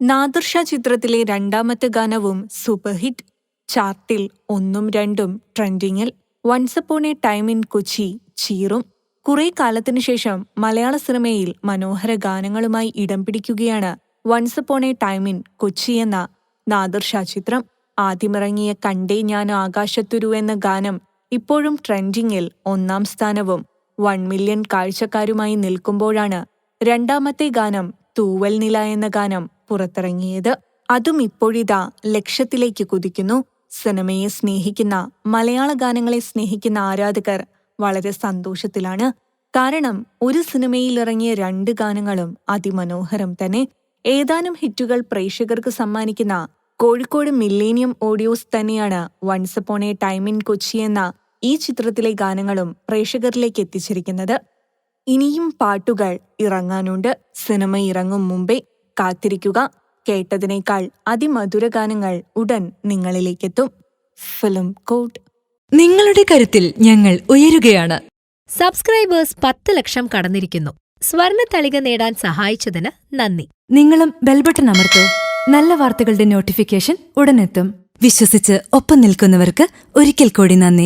നാദിർഷ ചിത്രത്തിലെ രണ്ടാമത്തെ ഗാനവും സൂപ്പർഹിറ്റ് ചാർട്ടിൽ ഒന്നും രണ്ടും ട്രെൻഡിങ്ങിൽ once upon a time in Kochi ചീറും. കുറെ കാലത്തിനു ശേഷം മലയാള സിനിമയിൽ മനോഹര ഗാനങ്ങളുമായി ഇടം പിടിക്കുകയാണ് once upon a time in Kochi എന്ന നാദിർഷ ചിത്രം. ആദ്യമിറങ്ങിയ കണ്ടേ ഞാൻ ആകാശത്തുരു എന്ന ഗാനം ഇപ്പോഴും ട്രെൻഡിങ്ങിൽ ഒന്നാം സ്ഥാനവും വൺ മില്യൺ കാഴ്ചക്കാരുമായി നിൽക്കുമ്പോഴാണ് രണ്ടാമത്തെ ഗാനം തൂവൽ നില എന്ന ഗാനം പുറത്തിറങ്ങിയത്. അതും ഇപ്പോഴിതാ ലക്ഷ്യത്തിലേക്ക് കുതിക്കുന്നു. സിനിമയെ സ്നേഹിക്കുന്ന മലയാള ഗാനങ്ങളെ സ്നേഹിക്കുന്ന ആരാധകർ വളരെ സന്തോഷത്തിലാണ്. കാരണം ഒരു സിനിമയിൽ ഇറങ്ങിയ രണ്ട് ഗാനങ്ങളും അതിമനോഹരം തന്നെ. ഏതാനും ഹിറ്റുകൾ പ്രേക്ഷകർക്ക് സമ്മാനിക്കുന്ന കോഴിക്കോട് മില്ലേനിയം ഓഡിയോസ് തന്നെയാണ് once upon a time in Kochi എന്ന ഈ ചിത്രത്തിലെ ഗാനങ്ങളും പ്രേക്ഷകരിലേക്ക് എത്തിച്ചിരിക്കുന്നത്. ഇനിയും പാട്ടുകൾ ഇറങ്ങാനുണ്ട്. സിനിമ ഇറങ്ങും മുമ്പേ കാത്തിരിക്കുക. കേട്ടതിനേക്കാൾ അതിമധുര ഗാനങ്ങൾ ഉടൻ നിങ്ങളിലേക്കെത്തും. Film coat. നിങ്ങളുടെ കരുത്തിൽ ഞങ്ങൾ ഉയരുകയാണ്. സബ്സ്ക്രൈബേഴ്സ് പത്ത് ലക്ഷം കടന്നിരിക്കുന്നു. സ്വർണ തളിക നേടാൻ സഹായിച്ചതിന് നന്ദി. നിങ്ങളും ബെൽബട്ടൺ അമർത്തോ. നല്ല വാർത്തകളുടെ നോട്ടിഫിക്കേഷൻ ഉടനെത്തും. വിശ്വസിച്ച് ഒപ്പം നിൽക്കുന്നവർക്ക് ഒരിക്കൽ കൂടി നന്ദി.